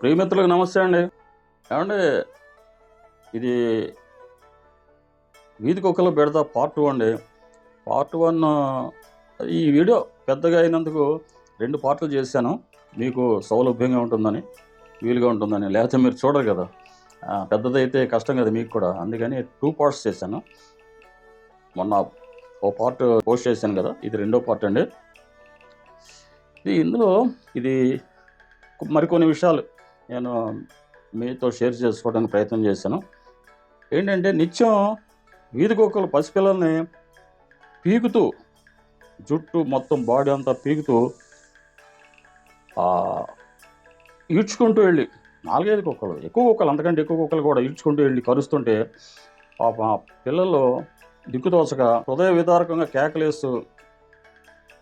ప్రియమిత్రులకు నమస్తే అండి. ఏమండి? ఇది వీధి కుక్కలు పెడతా పార్ట్ టూ అండి. పార్ట్ వన్ ఈ వీడియో పెద్దగా అయినందుకు రెండు పార్ట్లు చేశాను. మీకు సౌలభ్యంగా ఉంటుందని వీలుగా ఉంటుందని. లేకపోతే మీరు చూడరు కదా. పెద్దదైతే కష్టం కదా మీకు కూడా. అందుకని టూ పార్ట్స్ చేశాను. మొన్న ఓ పార్ట్ పోస్ట్ చేశాను కదా. ఇది రెండో పార్ట్ అండి. ఇది ఇందులో ఇది మరికొన్ని విషయాలు. నేను మీతో షేర్ చేసుకోవడానికి ప్రయత్నం చేశాను. ఏంటంటే నిత్యం వీధి కుక్కలు పసిపిల్లల్ని పీకుతూ జుట్టు మొత్తం బాడీ అంతా పీకుతూ ఈడ్చుకుంటూ వెళ్ళి నాలుగైదు కుక్కలు ఎక్కువ కుక్కలు అంతకంటే ఎక్కువ కుక్కలు కూడా ఈడ్చుకుంటూ వెళ్ళి కరుస్తుంటే పాప ఆ పిల్లలు దిక్కుతోచక హృదయ విదారకంగా కేకలేస్తూ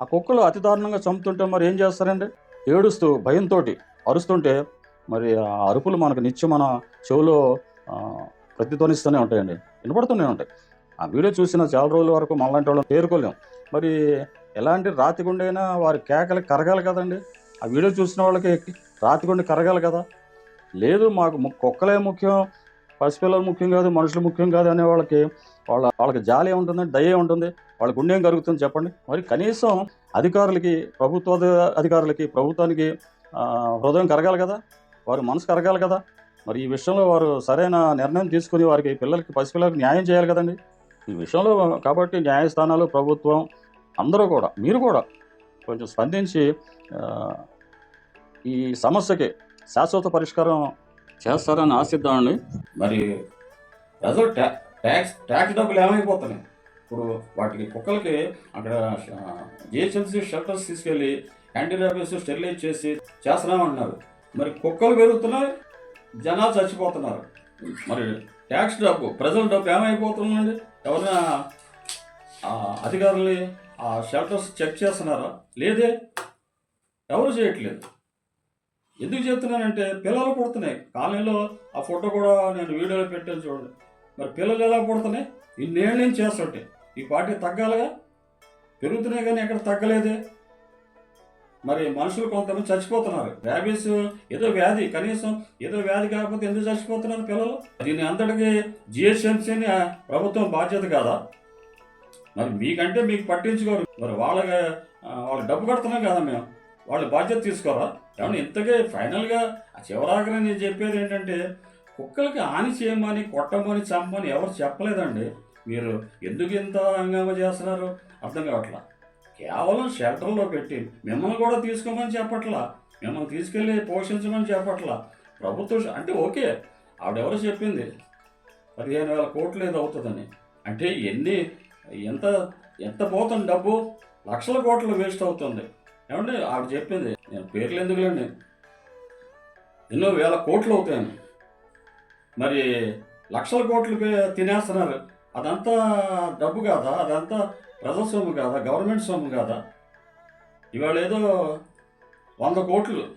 ఆ కుక్కలు అతి దారుణంగా చంపుతుంటే మరి ఏం చేస్తారండి? ఏడుస్తూ భయంతో అరుస్తుంటే మరి ఆ అరుపులు మనకు నిత్యం మన చెవులో ప్రతిధ్వనిస్తూనే ఉంటాయండి. వినపడుతూనే ఉంటాయి. ఆ వీడియో చూసిన చాలా రోజుల వరకు మనలాంటి వాళ్ళని తేరుకోలేం. మరి ఎలాంటి రాతి గుండైనా వారి కేకలు కరగాలి కదండి. ఆ వీడియో చూసిన వాళ్ళకి రాతి గుండె కరగాలి కదా. లేదు మాకు కుక్కలే ముఖ్యం పసిపిల్లలు ముఖ్యం కాదు మనుషులు ముఖ్యం కాదు అనే వాళ్ళకి వాళ్ళ వాళ్ళకి జాలి ఉంటుంది దయ ఉంటుంది. వాళ్ళ గుండె ఏం కరుగుతుంది చెప్పండి. మరి కనీసం అధికారులకి ప్రభుత్వ అధికారులకి ప్రభుత్వానికి హృదయం కరగాలి కదా. వారి మనసు కరగాలి కదా. మరి ఈ విషయంలో వారు సరైన నిర్ణయం తీసుకుని వారికి పిల్లలకి పసిపిల్లలకి న్యాయం చేయాలి కదండి. ఈ విషయంలో కాబట్టి న్యాయస్థానాలు ప్రభుత్వం అందరూ కూడా మీరు కూడా కొంచెం స్పందించి ఈ సమస్యకి శాశ్వత పరిష్కారం చేస్తారని ఆశిద్దామండి. మరి ప్రజలు ట్యాక్స్ ట్యాక్స్ డబ్బులు ఏమైపోతున్నాయి? ఇప్పుడు వాటికి కుక్కలకి అక్కడ జిహెచ్ఎంసీ షెల్టర్స్ తీసుకెళ్ళి యాంటీ ర్యాబీస్ స్టెరిలైజ్ చేసి చేస్తున్నామన్నారు మరి కుక్కలు పెరుగుతున్నాయి జనాలు చచ్చిపోతున్నారు. మరి ట్యాక్స్ డబ్బు ప్రజల డబ్బు ఏమైపోతుందండి? ఎవరైనా ఆ, అధికారుల్ని ఆ షెల్టర్స్ చెక్ చేస్తున్నారా? లేదే ఎవరు చేయట్లేదు. ఎందుకు చెప్తున్నానంటే పిల్లలు పుడుతున్నాయి. కాలనీలో ఆ ఫోటో కూడా నేను వీడియోలో పెట్టాను చూడండి. మరి పిల్లలు ఎలా పుడుతున్నాయి? ఇన్నేళ్ళు నేను చేస్తుంటే. ఈ పార్టీ తగ్గాలిగా? పెరుగుతున్నాయి కానీ ఎక్కడ తగ్గలేదే? మరి మనుషులు కొంతమంది చచ్చిపోతున్నారు. ర్యాబీస్ ఏదో వ్యాధి కనీసం ఏదో వ్యాధి కాకపోతే ఎందుకు చచ్చిపోతున్నారు పిల్లలు? దీని అంతటికి జిహెచ్ఎంసీని ప్రభుత్వం బాధ్యత కాదా? మరి మీకంటే మీకు పట్టించుకోరు. మరి వాళ్ళకి వాళ్ళకి డబ్బు కడుతున్నాం కదా మేము. వాళ్ళ బాధ్యత తీసుకోరా? కానీ ఇంతకే ఫైనల్గా ఆ చివరాఖరి నేను చెప్పేది ఏంటంటే కుక్కలకి హాని చేయమని కొట్టమని చంపమని ఎవరు చెప్పలేదండి. మీరు ఎందుకు ఇంత హంగామా చేస్తున్నారు? అర్థం కావట్లా? కేవలం షెల్టర్లో పెట్టి మిమ్మల్ని కూడా తీసుకోమని చెప్పట్లా మిమ్మల్ని తీసుకెళ్ళి పోషించమని చెప్పట్లా. ప్రభుత్వం అంటే ఓకే ఆవిడెవరో చెప్పింది. పదిహేను వేల కోట్లు ఏదో అవుతుందని. అంటే ఎన్ని ఎంత ఎంత పోతుంది డబ్బు? లక్షల కోట్లు వేస్ట్ అవుతుంది. ఏమంటే ఆవిడ చెప్పింది. నేను పేర్లు ఎందుకులేండి? ఎన్నో వేల కోట్లు అవుతాయని. మరి లక్షల కోట్లు పే- తినేస్తున్నారు. అదంతా డబ్బు కాదా? అదంతా ప్రజాస్వామ్యం సొమ్ము కాదా గవర్నమెంట్ సొమ్ము కాదా? ఇవాళ ఏదో వంద కోట్లు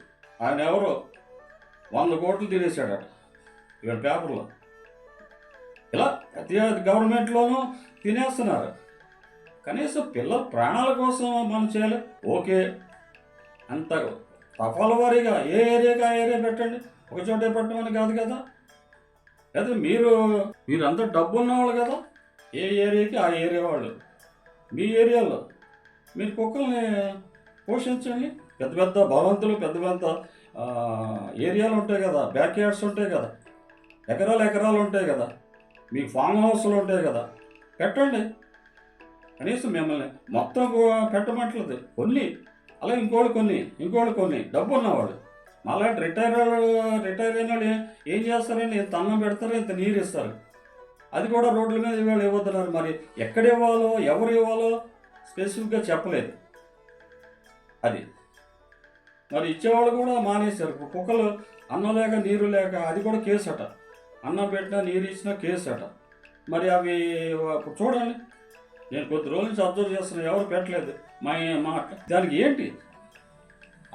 ఆయన ఎవరో వంద కోట్లు తినేసాడట ఇవాళ పేపర్లో. ఇలా ప్రతి గవర్నమెంట్లోనూ తినేస్తున్నారు. కనీసం పిల్లల ప్రాణాల కోసం మనం చేయాలి. ఓకే. అంత తపాల వారీగా ఏ ఏరియాకి ఆ ఏరియా పెట్టండి? ఒక చోటే పెట్టమని కాదు కదా? లేదా మీరు మీరు అంత డబ్బు ఉన్నవాళ్ళు కదా? ఏ ఏరియాకి ఆ ఏరియా వాళ్ళు? మీ ఏరియాలో మీరు కుక్కల్ని పోషించండి. పెద్ద పెద్ద భవంతులు పెద్ద పెద్ద ఏరియాలు ఉంటాయి కదా బ్యాక్ యార్డ్స్ ఉంటాయి కదా ఎకరాలు ఎకరాలు ఉంటాయి కదా మీకు ఫామ్ హౌస్లు ఉంటాయి కదా పెట్టండి. కనీసం మిమ్మల్ని మొత్తం పెట్టమట్లేదు. కొన్ని అలా ఇంకోళ్ళు కొన్ని ఇంకోళ్ళు కొన్ని డబ్బు ఉన్నవాళ్ళు మళ్ళీ రిటైర్ రిటైర్ అయిన వాళ్ళు ఏం చేస్తారని ఇంత అన్నం పెడతారు ఇంత నీరు ఇస్తారు. అది కూడా రోడ్ల మీద వీళ్ళు ఇవ్వద్దున్నారు మరి. ఎక్కడ ఇవ్వాలో ఎవరు ఇవ్వాలో స్పెసిఫిక్గా చెప్పలేదు. అది. మరి ఇచ్చేవాళ్ళు కూడా మానేశారు. కుక్కలు అన్నం లేక నీరు లేక అది కూడా కేసు అట అన్నం పెట్టినా నీరు ఇచ్చినా కేసు అట మరి అవి చూడండి. నేను కొద్ది రోజుల నుంచి అబ్జర్వ్ చేస్తున్నా ఎవరు పెట్టలేదు. మా మా దానికి ఏంటి?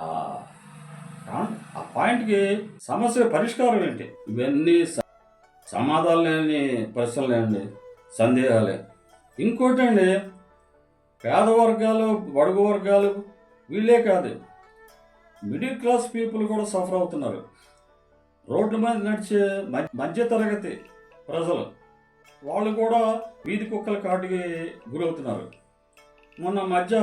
ఆ పాయింట్కి సమస్య పరిష్కారం ఏంటి? ఇవన్నీ సమాధానం లేని ప్రశ్నలు అండి సందేహాలే ఇంకోటి అండి పేద వర్గాలు బడుగు వర్గాలు వీళ్ళే కాదు. మిడిల్ క్లాస్ పీపుల్ కూడా సఫర్ అవుతున్నారు. రోడ్ల మీద నడిచే మధ్య తరగతి ప్రజలు వాళ్ళు కూడా వీధి కుక్కల కాటికి గురవుతున్నారు. మొన్న మధ్య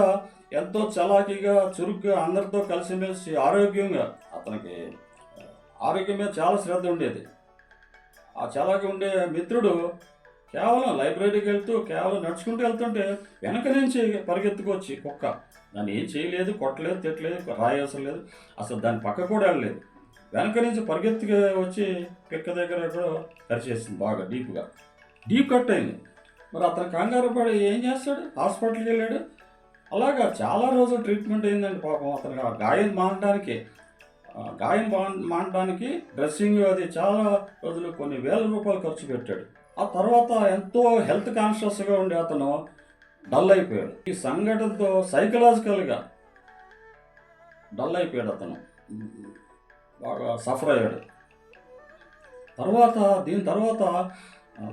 ఎంతో చలాకీగా చురుగ్గా అందరితో కలిసిమెలిసి ఆరోగ్యంగా అతనికి ఆరోగ్యం మీద చాలా శ్రద్ధ ఉండేది. ఆ చలాకీ ఉండే మిత్రుడు కేవలం లైబ్రరీకి వెళ్తూ కేవలం నడుచుకుంటూ వెళ్తుంటే వెనక నుంచి పరిగెత్తుకొచ్చి కుక్క దాన్ని ఏం చేయలేదు కొట్టలేదు తిట్టలేదు రాయవసరం లేదు అసలు దాని పక్క కూడా వెళ్ళలేదు. వెనక నుంచి పరిగెత్తుకు వచ్చి పిక్క దగ్గర ఎక్కడో కరిచేసింది బాగా డీప్గా. డీప్ కట్ అయింది. మరి అతను కంగారు పడి ఏం చేస్తాడు? హాస్పిటల్కి వెళ్ళాడు. అలాగా చాలా రోజులు ట్రీట్మెంట్ అయిందండి పాపం అతనికి ఆ గాయం మానడానికి గాయం మానడానికి డ్రెస్సింగ్ అది చాలా రోజులు కొన్ని వేల రూపాయలు ఖర్చు పెట్టాడు. ఆ తర్వాత ఎంతో హెల్త్ కాన్షియస్గా ఉండే అతను డల్ అయిపోయాడు. ఈ సంఘటనతో సైకలాజికల్గా డల్ అయిపోయాడు అతను. బాగా సఫర్ అయ్యాడు. తర్వాత దీని తర్వాత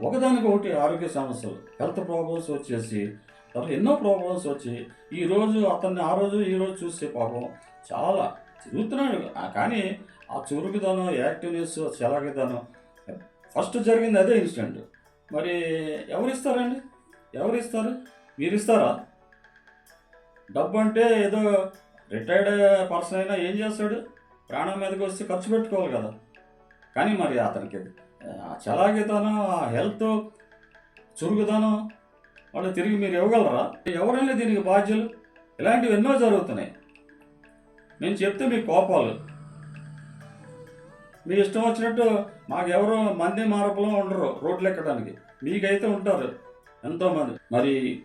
ఒకదానికి ఒకటి ఆరోగ్య సమస్యలు. హెల్త్ ప్రాబ్లమ్స్ వచ్చేసి తర్వాత ఎన్నో ప్రాబ్లమ్స్ వచ్చి ఈరోజు అతన్ని ఆ రోజు ఈ రోజు చూస్తే పాపం చాలా చూస్తున్నాను కానీ ఆ చురుకుదనం యాక్టివ్నెస్ చలాకిదనం ఫస్ట్ జరిగింది అదే ఇన్సిడెంట్. మరి ఎవరు ఇస్తారండి ఎవరు ఇస్తారు మీరు ఇస్తారా డబ్బు అంటే ఏదో రిటైర్డ్ పర్సన్ అయినా ఏం చేస్తాడు? ప్రాణం మీదకి వస్తే ఖర్చు పెట్టుకోవాలి కదా. కానీ మరి అతనికి ఆ చలాకితనం ఆ హెల్త్ చురుకుదనం వాళ్ళు తిరిగి మీరు ఇవ్వగలరా? ఎవరైనా దీనికి బాధ్యులు? ఇలాంటివి ఎన్నో జరుగుతున్నాయి. నేను చెప్తే మీ కోపాలు. మీ ఇష్టం వచ్చినట్టు మాకెవరు మంది మార్పులో ఉండరు రోడ్లు ఎక్కడానికి. మీకైతే ఉంటారు ఎంతోమంది. మరి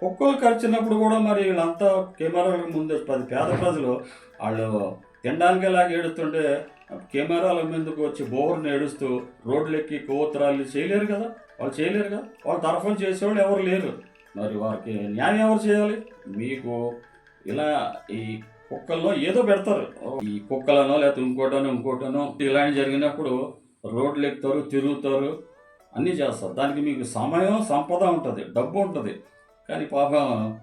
కుక్కలు కరిచినప్పుడు కూడా మరి వీళ్ళంతా కెమెరాల ముందు పది పేద ప్రజలు వాళ్ళు తినడానికి లాగా ఏడుస్తుంటే కెమెరాల ముందుకు వచ్చి బోర్ని ఏడుస్తూ రోడ్లు ఎక్కి కోతరాలు చేయలేరు కదా? వాళ్ళు చేయలేరు కదా? వాళ్ళ తరఫున చేసేవాళ్ళు ఎవరు లేరు. మరి వారికి న్యాయం ఎవరు చేయాలి? మీకు ఇలా ఈ కుక్కల్లో ఏదో పెడతారు. ఈ కుక్కలనో లేకపోతే ఇంకోటనో ఇంకోటనో ఇలాంటి జరిగినప్పుడు రోడ్లు ఎక్కుతారు తిరుగుతారు అన్నీ చేస్తారు. దానికి మీకు సమయం సంపద ఉంటుంది డబ్బు ఉంటుంది. కానీ పాపం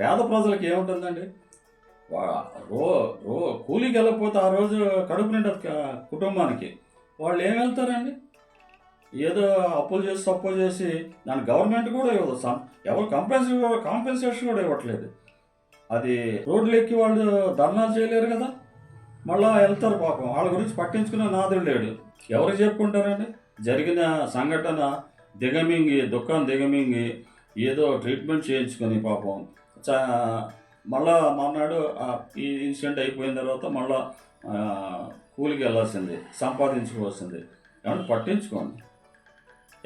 పేద ప్రజలకు ఏముంటుందండి? రో రో కూలికి వెళ్ళకపోతే ఆ రోజు కడుపు నిండదు కుటుంబానికి. వాళ్ళు ఏం వెళ్తారండి? ఏదో అప్పులు చేసి తప్పులు చేసి దాని గవర్నమెంట్ కూడా ఇవ్వదు. సం- ఎవరు కంపెన్సేషన్ కూడా కాంపెన్సేషన్ కూడా ఇవ్వట్లేదు. అది రోడ్లు ఎక్కి వాళ్ళు ధర్నాలు చేయలేరు కదా? మళ్ళా వెళ్తారు పాపం. వాళ్ళ గురించి పట్టించుకునే నాదుడు లేడు. ఎవరు చెప్పుకుంటారండి? జరిగిన సంఘటన దిగమింగి దుఃఖం దిగమింగి ఏదో ట్రీట్మెంట్ చేయించుకొని పాపం. చా మళ్ళా మర్నాడు ఈ ఇన్సిడెంట్ అయిపోయిన తర్వాత మళ్ళా కూలికి వెళ్ళాల్సింది సంపాదించుకోవాల్సింది. ఏమంటే పట్టించుకోండి.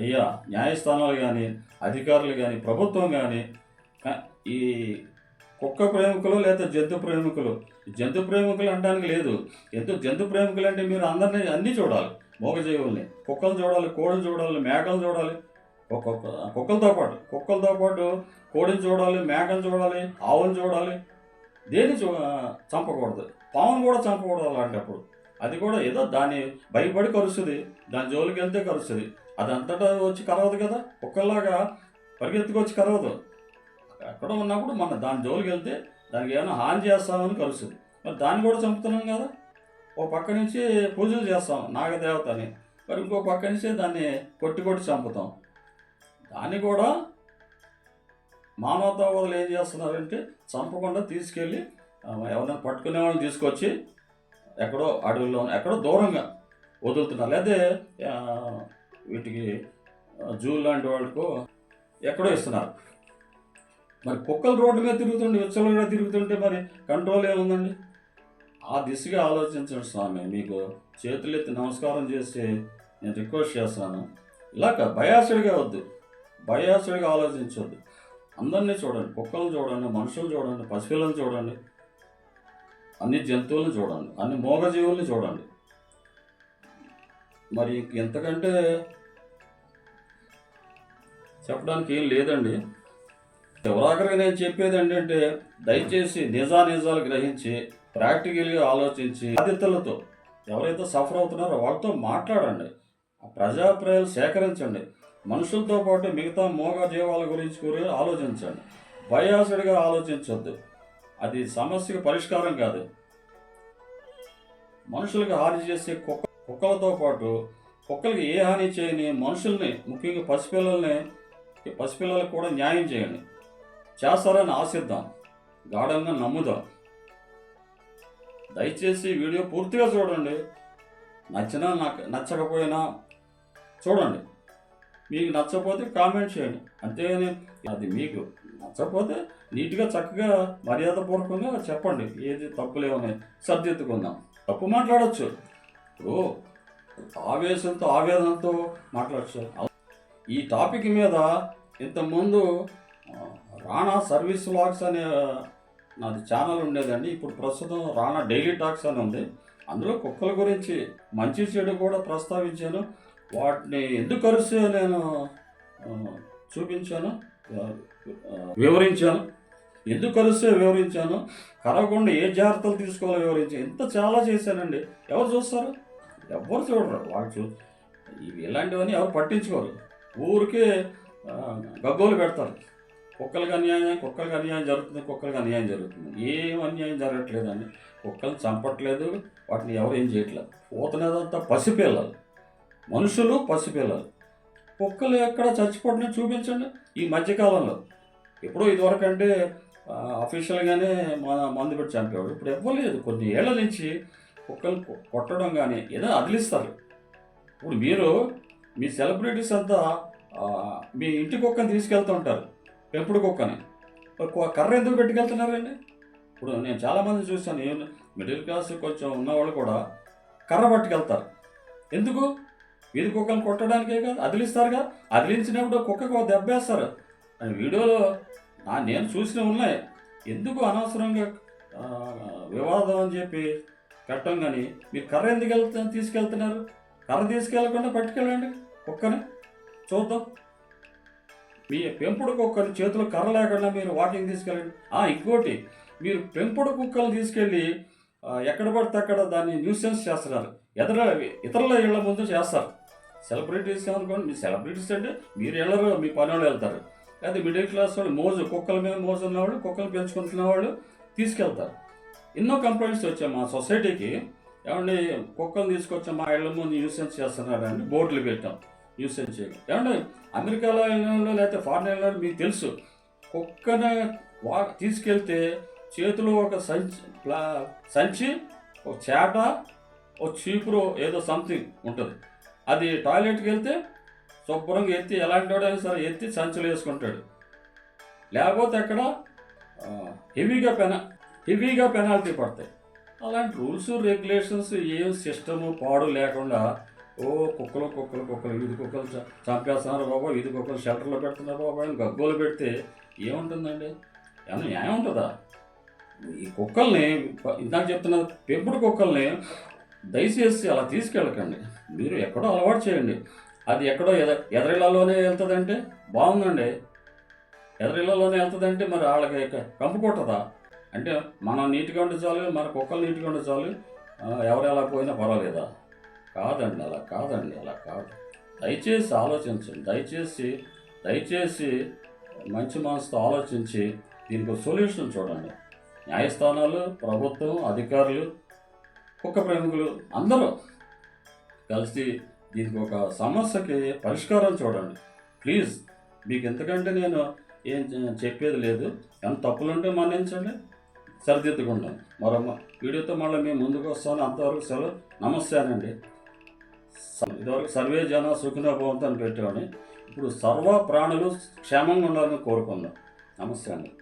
అయ్యా న్యాయస్థానాలు కానీ అధికారులు కానీ ప్రభుత్వం కానీ ఈ కుక్క ప్రేమికులు లేదా జంతు ప్రేమికులు? జంతు ప్రేమికులు అనడానికి లేదు. ఎంతో జంతు ప్రేమికులు అంటే మీరు అందరినీ అన్నీ చూడాలి. మూగజీవుల్ని కుక్కలు చూడాలి కోడిని చూడాలి మేకలు చూడాలి. ఒక్కొక్క కుక్కలతో పాటు కుక్కలతో పాటు కోడిని చూడాలి మేకను చూడాలి ఆవుని చూడాలి. దేని చూ చంపకూడదు? పావును కూడా చంపకూడదు అలాంటప్పుడు. అది కూడా ఏదో దాన్ని భయపడి కరుస్తుంది దాని జోలికి వెళ్తే కరుస్తుంది. అది అంతటా వచ్చి కరవదు కదా? కుక్కల్లాగా పరిగెత్తుకొచ్చి కరవదు. ఎక్కడ ఉన్నప్పుడు మన దాని జోలికి వెళ్తే దానికి ఏమైనా హాని చేస్తామని కలుసు మరి దాన్ని కూడా చంపుతున్నాం కదా. ఓ పక్క నుంచి పూజలు చేస్తాం నాగదేవత అని. మరి ఇంకో పక్క నుంచి దాన్ని కొట్టి కొట్టి చంపుతాం. దాన్ని కూడా మానవతావాదులు ఏం చేస్తున్నారంటే చంపకుండా తీసుకెళ్ళి ఎవరైనా పట్టుకునే వాళ్ళని తీసుకొచ్చి ఎక్కడో అడవుల్లో ఎక్కడో దూరంగా వదులుతున్నారు. లేదా వీటికి జూ లాంటి వాళ్ళకు ఎక్కడో ఇస్తున్నారు. మరి కుక్కలు రోడ్డు మీద తిరుగుతుంటే విచ్చలుగా తిరుగుతుంటే మరి కంట్రోల్ ఏముందండి ఆ దిశగా ఆలోచించండి స్వామి మీకు చేతులెత్తి నమస్కారం చేసి నేను రిక్వెస్ట్ చేస్తాను. ఇలా బయాసుడిగా వద్దు. బయాసుడిగా ఆలోచించవద్దు అందరినీ చూడండి కుక్కలను చూడండి మనుషులు చూడండి పసిపిల్లలను చూడండి అన్ని జంతువులను చూడండి అన్ని మోగజీవుల్ని చూడండి. మరి ఎంతకంటే చెప్పడానికి ఏం లేదండి. చివరాఖరికి నేను చెప్పేది ఏంటంటే దయచేసి నిజానిజాలు గ్రహించి ప్రాక్టికల్గా ఆలోచించి బాధితులతో ఎవరైతే సఫర్ అవుతున్నారో వాళ్ళతో మాట్లాడండి. ప్రజాప్రయాలు ప్రజాప్రాయాలు సేకరించండి. మనుషులతో పాటు మిగతా మోగ జీవాల గురించి కూడా ఆలోచించండి. బయాసుడిగా ఆలోచించొద్దు. అది సమస్యకు పరిష్కారం కాదు. మనుషులకు హాని చేసే కుక్క కుక్కలతో పాటు కుక్కలకి ఏ హాని చేయని మనుషుల్ని ముఖ్యంగా పసిపిల్లల్ని పసిపిల్లలకు కూడా న్యాయం చేయండి. చేస్తారని ఆశిద్దాం. గాఢంగా నమ్ముదాం. దయచేసి వీడియో పూర్తిగా చూడండి. నచ్చినా నాకు నచ్చకపోయినా చూడండి. మీకు నచ్చకపోతే కామెంట్ చేయండి. అంతేగాని అది మీకు నచ్చకపోతే నీట్గా చక్కగా మర్యాదపూర్వకంగా చెప్పండి. ఏది తప్పులేమని సర్దిద్దుకుందాం. తప్పు మాట్లాడచ్చు. ఇప్పుడు ఆవేశంతో ఆవేదనతో మాట్లాడచ్చు. ఈ టాపిక్ మీద ఇంతకుముందు రాణా సర్వీస్ వ్లాగ్స్ అనే నాది ఛానల్ ఉండేదండి. ఇప్పుడు ప్రస్తుతం రాణా డైలీ టాక్స్ అని ఉంది. అందులో కుక్కల గురించి మంచి చెడు కూడా ప్రస్తావించాను. వాటిని ఎందుకు కరిస్తే నేను చూపించాను వివరించాను. ఎందుకు కలిస్తే వివరించాను? కరవకుండా ఏ జాగ్రత్తలు తీసుకోవాలో వివరించి. ఇంత చాలా చేశానండి. ఎవరు చూస్తారు? ఎవరు చూడరు. వాళ్ళు చూ ఇవి ఇలాంటివన్నీ ఎవరు పట్టించుకోరు. ఊరికే గగ్గోలు పెడతారు. కుక్కలకు అన్యాయం కుక్కలకు అన్యాయం జరుగుతుంది కుక్కలకు అన్యాయం జరుగుతుంది. ఏం అన్యాయం జరగట్లేదండి. కుక్కలు చంపట్లేదు వాటిని ఎవరు ఏం చేయట్లేదు. పోతున్నదంతా పసిపిల్లలు. మనుషులు పసిపిల్లలు. కుక్కలు ఎక్కడ చచ్చిపోవడం చూపించండి ఈ మధ్యకాలంలో. ఎప్పుడో ఇదివరకు అంటే అఫీషియల్గానే మన మందు పెట్టి చంపేవాడు ఇప్పుడు ఇవ్వలేదు కొన్ని ఏళ్ళ నుంచి కుక్కలు కొట్టడం కానీ ఏదో అదిలిస్తారు. ఇప్పుడు మీరు మీ సెలబ్రిటీస్ అంతా మీ ఇంటి కుక్కని తీసుకెళ్తూ ఉంటారు. పెంపుడు కుక్కని? కర్ర ఎందుకు పెట్టుకెళ్తున్నారండి? ఇప్పుడు నేను చాలామంది చూశాను ఏం మిడిల్ క్లాస్ కొంచెం ఉన్నవాళ్ళు కూడా కర్ర పట్టుకెళ్తారు. ఎందుకు? వీధి కుక్కలు కొట్టడానికే కదా అదిలిస్తారుగా? అదిలించినప్పుడు కుక్కకు దెబ్బేస్తారు అని వీడియోలో నేను చూసినవి ఉన్నాయి. ఎందుకు అనవసరంగా వివాదం అని చెప్పి కట్టం కానీ మీరు కర్ర ఎందుకు వెళ్తా తీసుకెళ్తున్నారు? కర్ర తీసుకెళ్ళకుండా పట్టుకెళ్ళండి కుక్కని. చూద్దాం. మీ పెంపుడు కుక్కని చేతిలో కర్ర లేకుండా మీరు వాకింగ్ తీసుకెళ్ళండి ఆ, ఇంకోటి మీరు పెంపుడు కుక్కలు తీసుకెళ్ళి ఎక్కడ పడితే అక్కడ దాన్ని న్యూసెన్స్ చేస్తున్నారు. ఎదర ఇతరుల ఇళ్ళ ముందు చేస్తారు. సెలబ్రిటీస్ అనుకోండి మీ సెలబ్రిటీస్ అంటే మీరు వెళ్ళరు మీ పని వాళ్ళు వెళ్తారు. అయితే మిడిల్ క్లాస్ వాళ్ళు మోజు కుక్కల మీద మోజు ఉన్నవాళ్ళు కుక్కలు పెంచుకుంటున్న వాళ్ళు తీసుకెళ్తారు. ఎన్నో కంప్లైంట్స్ వచ్చాయి మా సొసైటీకి ఏమండి కుక్కలు తీసుకొచ్చాం మా ఇళ్ళ ముందు న్యూసెన్స్ చేస్తున్నారండి బోర్డులు పెట్టాం. న్యూసెన్స్ చేయడం ఏమంటే అమెరికాలో వెళ్ళిన లేకపోతే ఫారెన్ వెళ్ళిన మీకు తెలుసు. కుక్కనే వా తీసుకెళ్తే చేతిలో ఒక సంచి ప్లా సంచి ఒక చేట ఒక చీపురు ఏదో సంథింగ్ ఉంటుంది. అది టాయిలెట్కి వెళ్తే శుభ్రంగా ఎత్తి ఎలాంటి వాడైనా సరే ఎత్తి సంచులు వేసుకుంటాడు. లేకపోతే అక్కడ హెవీగా పెన హెవీగా పెనాల్టీ పడతాయి. అలాంటి రూల్స్ రెగ్యులేషన్స్ ఏం సిస్టము పాడు లేకుండా ఓ కుక్కలు కుక్కలు కుక్కలు. ఇది కుక్కలు చంపేస్తున్నారు బాబా. ఇది కుక్కలు షెల్టర్లో పెడుతున్నారు బాబా. అని గగ్గోలు పెడితే ఏముంటుందండి? ఏమన్నా న్యాయం ఉంటుందా? ఈ కుక్కల్ని ఇందాక చెప్తున్న పెంపుడు కుక్కల్ని దయచేసి అలా తీసుకెళ్ళకండి. మీరు ఎక్కడో అలవాటు చేయండి. అది ఎక్కడో ఎద ఎదరిళ్ళలోనే వెళ్తుందంటే బాగుందండి. ఎదరిళ్ళలోనే వెళ్తుందంటే మరి వాళ్ళకి కంపు కొట్టదా? అంటే మనం నీట్గా ఉంటే చాలు మన కుక్కలు నీట్గా ఉంటే చాలు ఎవరు ఎలా పోయినా పర్వాలేదా? కాదండి అలా కాదండి అలా కాదు. దయచేసి ఆలోచించండి దయచేసి దయచేసి మంచి మనసుతో ఆలోచించి దీనికి సొల్యూషన్ చూడండి. న్యాయస్థానాలు ప్రభుత్వం అధికారులు కుక్క ప్రేమికులు అందరూ కలిసి దీనికి ఒక సమస్యకి పరిష్కారం చూడండి. ప్లీజ్ మీకు ఎంతకంటే నేను ఏం చెప్పేది లేదు. ఎంత తప్పులుంటే మన్నించండి. సరిదిద్దుకుంటాను మరో వీడియోతో మళ్ళీ మేము ముందుకు వస్తాను. అంతవరకు సెలవు. నమస్తేనండి అండి సర్వే జన సుఖినో భవంతు అని పెట్టేవాడిని. ఇప్పుడు సర్వ ప్రాణులు క్షేమంగా ఉండాలని కోరుకుందాం. నమస్తే అండి.